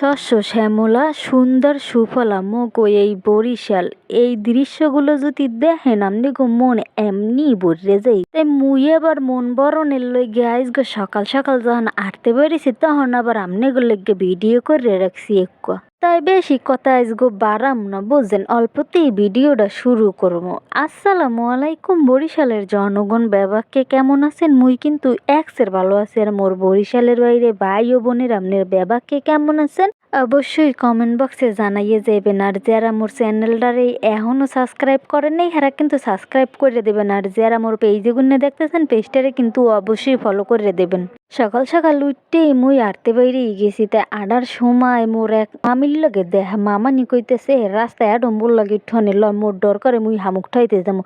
শস্য শ্যামলা, সুন্দর সুফলা মগো এই বরিশাল। এই দৃশ্যগুলো যদি দেখেন আপনি গো মন এমনি বর্রে যাই তাই মুই আবার মন বরণের লই গাইজ গো সকাল সকাল যখন আটতে বেরিয়েছি, তখন আবার আমনে গো লেগে ভিডিও করে রাখছি একটু তাই বেশি কথা আজগো বাড়াম না, বুঝছেন? অল্পতেই ভিডিওটা শুরু করব। আসসালামু আলাইকুম বরিশালের জনগণ ব্যবাককে কেমন আছেন? মুই কিন্তু এক্সের ভালো আছি আর মোর বরিশালের বাইরে ভাই ও বোনের আপনার ব্যবাককে কেমন আছেন? অবশ্যই কমেন্ট বক্সে জানাইয়ে যাবেন আর যারা মোর চ্যানেলটারে এখনও সাবস্ক্রাইব করেন নাই হারা কিন্তু সাবস্ক্রাইব করে দেবেন। আর যারা মোর পেজে গুনে দেখতেছেন পেজটারে কিন্তু অবশ্যই ফলো করে দেবেন। সকাল সকাল উঠতেই মুই আড়তে বাইরে গেছি, তাই আড়ার সময় মোর এক মামির লগে দেহা মামানি কইতেছে, রাস্তায় ডম্বুর লাগে ঠনে ল মোর ডর করে মুই হামুক ঠাইতে যাব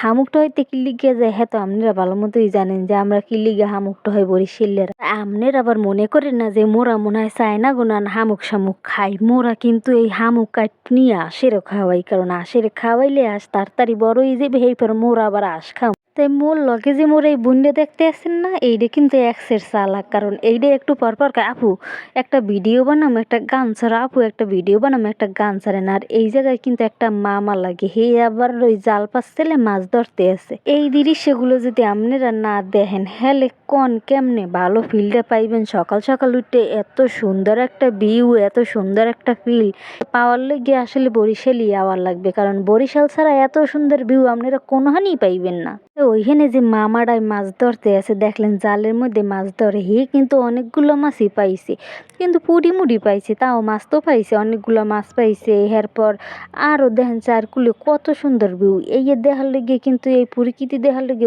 হামুক ঠাইতে কি লিগে যায় হ্যাঁ তো আপনারা ভালো মতোই জানেন যে আমরা কি লিগে হামুক ঠাই বরিশিলের আমনের আবার মনে করেন না যে মোরা মনে হয় চায় না গুনান হামুক শামুক খাই, মোরা কিন্তু এই হামুক কাট নিয়ে আশের খাওয়াই, কারণ আশের খাওয়াইলে আস তাড়াতাড়ি বড়ই যাবে এই পর মোরা আবার আস খাও তাই মোর লগে যে মোর এই বুন্ডে দেখতে আসেন না এইটা কিন্তু এক্সের চালাক। কারণ এইটা একটু পর পর আপু, একটা ভিডিও বানাম, একটা গান ছাড়া, আপু, একটা ভিডিও বানাম, একটা গান ছাড়েন। আর এই জায়গায় কিন্তু একটা মামা লাগে, হে আবার ওই জাল পাশ ছেলে মাছ ধরতে আছে এই দৃশ্যগুলো যদি আপনারা না দেখেন, হেলে কোন কেমনে ভালো ফিলটা পাইবেন? সকাল সকাল উঠে এত সুন্দর একটা ভিউ এত সুন্দর একটা ফিল পাওয়ার লেগে আসলে বরিশালই আওয়ার লাগবে। কারণ বরিশাল ছাড়া এত সুন্দর ভিউ আপনারা কোনোখানেই পাইবেন না। তো ওইখানে যে মামারাই মাছ ধরতে আছে দেখলেন জালের মধ্যে মাছ ধরে। হি, কিন্তু অনেকগুলো মাছই পাইছে। কিন্তু পুরি মুড়ি পাইছে, তাও মাছ তো পাইছে, অনেকগুলো মাছ পাইছে। এরপর আরও দেখেন চারকুলে কত সুন্দর ভিউ। এই দেখার লেগে কিন্তু এই প্রকৃতি দেখার লেগে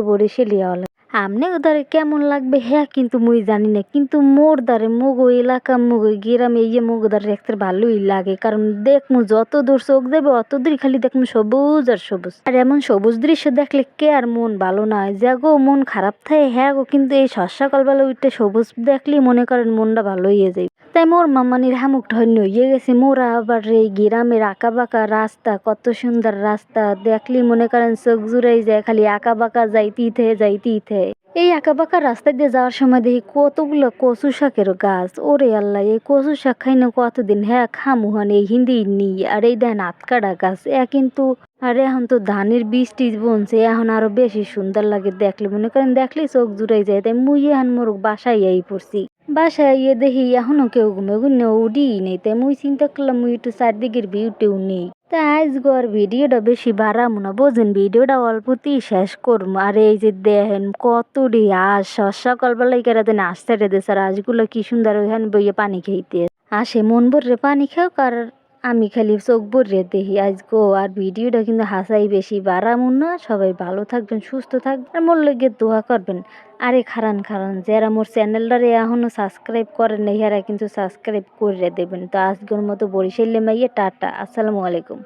আওয়ার আমনে ওদারে কেমন লাগবে? হ্যাঁ কিন্তু মুই জানি না। কিন্তু মোর দ্বারে ওই এলাকা, মুগো গ্রামে, এই যে মুগো দ্বারে দেখতে ভালোই লাগে। কারণ দেখমু যত দূর চোখ দেবে, অত দূর খালি দেখমু সবুজ আর সবুজ। আর এমন সবুজ দৃশ্য দেখলে কে আর মন ভালো না হয় যা গো মন খারাপ থাকে হ্যাঁ গো, কিন্তু এই সকালবেলা উঠতে সবুজ দেখলেই মনে করেন মনটা ভালো হয়ে যায় তাই মোর মামানির হামুক ধন্য হয়ে গেছে মোরা আবার এই গ্রামের আঁকা বাঁকা রাস্তা, কত সুন্দর রাস্তা। দেখলি মনে করেন চোখ জুড়াই যায়, খালি আঁকা বাঁকা যাইতেই থে যাইতেই থে। এই আঁকা বাঁকা রাস্তা দিয়ে যাওয়ার সময় দেখি কতগুলো কচু শাকের গাছ। ওরে আল্লাহ, এই কচু শাক খাই না কতদিন? হ্যাঁ খামু হন, এই হিন্দি নি আর এই দেন আতকাড়া গাছ। এ কিন্তু, আর এখন তো ধানের বীজ টিজ বনছে, এখন আরও বেশি সুন্দর লাগে দেখলে। মনে করেন দেখলেই চোখ জুড়াই যায়। তাই মুই এখন মোর বাসায় আই পড়ছি। বাসায় ইয়ে দেখি এখনও কেউ ঘুমে ঘুমে উডি নেই। তাই মুই চিন্তা করলাম মুই একটু চারদিকের ভিউটেও নেই। তাই আজ গর ভিডিওটা বেশি বাড়াবো না, বোঝেন ভিডিওটা অল্পতেই শেষ করব আর এই যে দেখেন কত রে আস সকালবেলায় কেরা দেন আসতে দেশ আর আজগুলো কি সুন্দর ওইখানে বইয়ে পানি খাইতে আসে মন ভরে পানি খাও কার আমি খালি চোখ ভরে দেখি আজ গো আর ভিডিওটা কিন্তু হাসাই বেশি। বাড়াবো না, সবাই ভালো থাকবেন, সুস্থ থাকবেন, আর মোর লেগে দোয়া করবেন। আরে খারান খারান, যারা মোর চ্যানেলটারে এখনও সাবস্ক্রাইব করেন না এরা কিন্তু সাবস্ক্রাইব করে দেবেন। তো আজকের মতো বরিশাল মাইয়ে, টাটা, আসসালামু আলাইকুম।